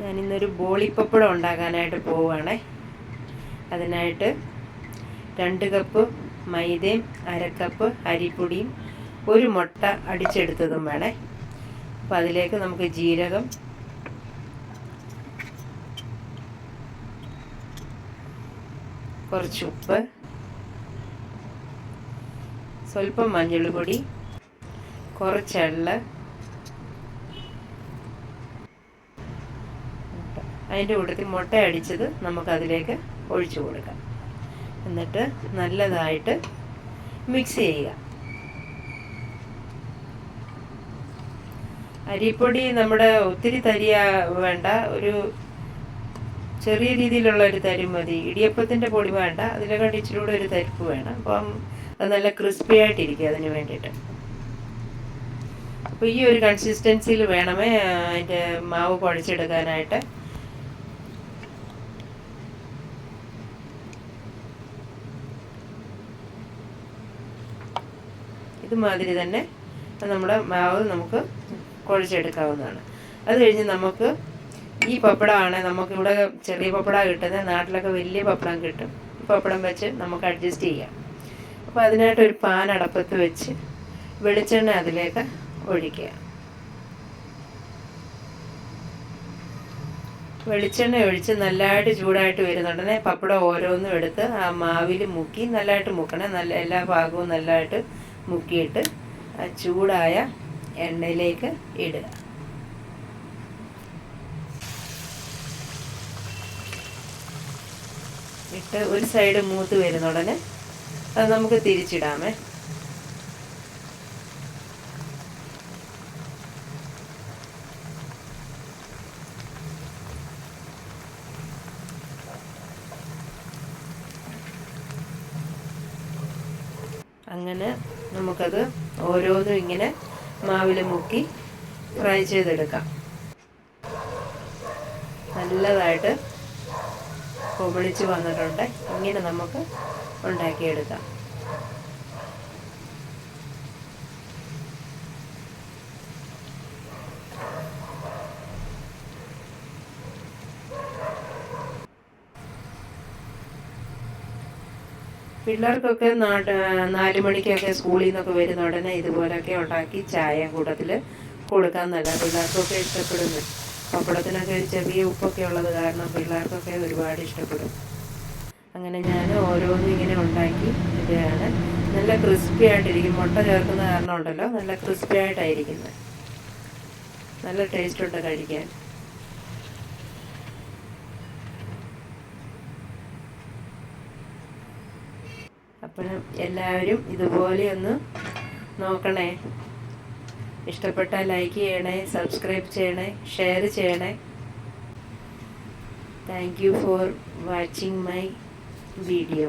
ഞാനിന്നൊരു ബോളിപ്പപ്പടം ഉണ്ടാക്കാനായിട്ട് പോവുകയാണേ. അതിനായിട്ട് രണ്ട് കപ്പ് മൈദയും അരക്കപ്പ് അരിപ്പൊടിയും ഒരു മുട്ട അടിച്ചെടുത്തതും വേണേ. അപ്പോൾ അതിലേക്ക് നമുക്ക് ജീരകം കുറച്ച് ഉപ്പ് സ്വല്പം മഞ്ഞൾപ്പൊടി കുറച്ച് അതിന്റെ കൂട്ടത്തിൽ മുട്ട അടിച്ചത് നമുക്കതിലേക്ക് ഒഴിച്ചു കൊടുക്കാം. എന്നിട്ട് നല്ലതായിട്ട് മിക്സ് ചെയ്യുക. അരിപ്പൊടി നമ്മുടെ ഒത്തിരി തരിയ വേണ്ട. ഒരു ചെറിയ രീതിയിലുള്ള ഒരു തരി മതി. ഇടിയപ്പത്തിന്റെ പൊടി വേണ്ട. അതിനെക്കാട്ടി ഇച്ചിരി കൂടെ ഒരു തരിപ്പ് വേണം. അപ്പം അത് നല്ല ക്രിസ്പി ആയിട്ടിരിക്കും അതിന് വേണ്ടിയിട്ട്. അപ്പോൾ ഈ ഒരു കൺസിസ്റ്റൻസിയിൽ വേണമേ അതിന്റെ മാവ് കുഴച്ചെടുക്കാനായിട്ട്. ഇതുമാതിരി തന്നെ നമ്മുടെ മാവ് നമുക്ക് കുഴച്ചെടുക്കാവുന്നതാണ്. അത് കഴിഞ്ഞ് നമുക്ക് ഈ പപ്പടമാണ് നമുക്കിവിടെ ചെറിയ പപ്പട കിട്ടുന്നത് നാട്ടിലൊക്കെ വലിയ പപ്പടം കിട്ടും. പപ്പടം വെച്ച് നമുക്ക് അഡ്ജസ്റ്റ് ചെയ്യാം. അപ്പോൾ അതിനായിട്ട് ഒരു പാൻ അടപ്പത്ത് വെച്ച് വെളിച്ചെണ്ണ അതിലേക്ക് ഒഴിക്കുക. വെളിച്ചെണ്ണ ഒഴിച്ച് നല്ലതായിട്ട് ചൂടായിട്ട് വരുന്നുണ്ടെങ്കിൽ പപ്പടം ഓരോന്നും എടുത്ത് ആ മാവിൽ മുക്കി നല്ലതായിട്ട് മുക്കണം. നല്ല എല്ലാ ഭാഗവും നല്ലതായിട്ട് മുക്കിയിട്ട് ചൂടായ എണ്ണയിലേക്ക് ഇടുക. ഇട്ട് ഒരു സൈഡ് മൂത്ത് വരുന്ന ഉടനെ അത് നമുക്ക് തിരിച്ചിടാമേ. അങ്ങനെ നമുക്കത് ഓരോന്നും ഇങ്ങനെ മാവിൽ മുക്കി ഫ്രൈ ചെയ്തെടുക്കാം. നല്ലതായിട്ട് പൊളിച്ച് വന്നിട്ടുണ്ട്. ഇങ്ങനെ നമുക്ക് ഉണ്ടാക്കിയെടുക്കാം. പിള്ളേർക്കൊക്കെ നാട്ട് നാല് മണിക്കൊക്കെ സ്കൂളിൽ നിന്നൊക്കെ വരുന്ന ഉടനെ ഇതുപോലൊക്കെ ഉണ്ടാക്കി ചായ കൂട്ടത്തിൽ കൊടുക്കാൻ നല്ല പിള്ളേർക്കൊക്കെ ഇഷ്ടപ്പെടുന്നു. പപ്പടത്തിനൊക്കെ ചെറിയ ഉപ്പൊക്കെ ഉള്ളത് കാരണം പിള്ളേർക്കൊക്കെ ഒരുപാട് ഇഷ്ടപ്പെടും. അങ്ങനെ ഞാൻ ഓരോന്നും ഇങ്ങനെ ഉണ്ടാക്കി ഇതാണ് നല്ല ക്രിസ്പി ആയിട്ടിരിക്കും. മുട്ട ചേർക്കുന്ന കാരണം ഉണ്ടല്ലോ. നല്ല ക്രിസ്പി ആയിട്ടായിരിക്കുന്നത്. നല്ല ടേസ്റ്റ് ഉണ്ട് കഴിക്കാൻ. അപ്പോഴും എല്ലാവരും ഇതുപോലെ ഒന്ന് നോക്കണേ. ഇഷ്ടപ്പെട്ട ലൈക്ക് ചെയ്യണേ സബ്സ്ക്രൈബ് ചെയ്യണേ ഷെയർ ചെയ്യണേ. Thank you for watching my video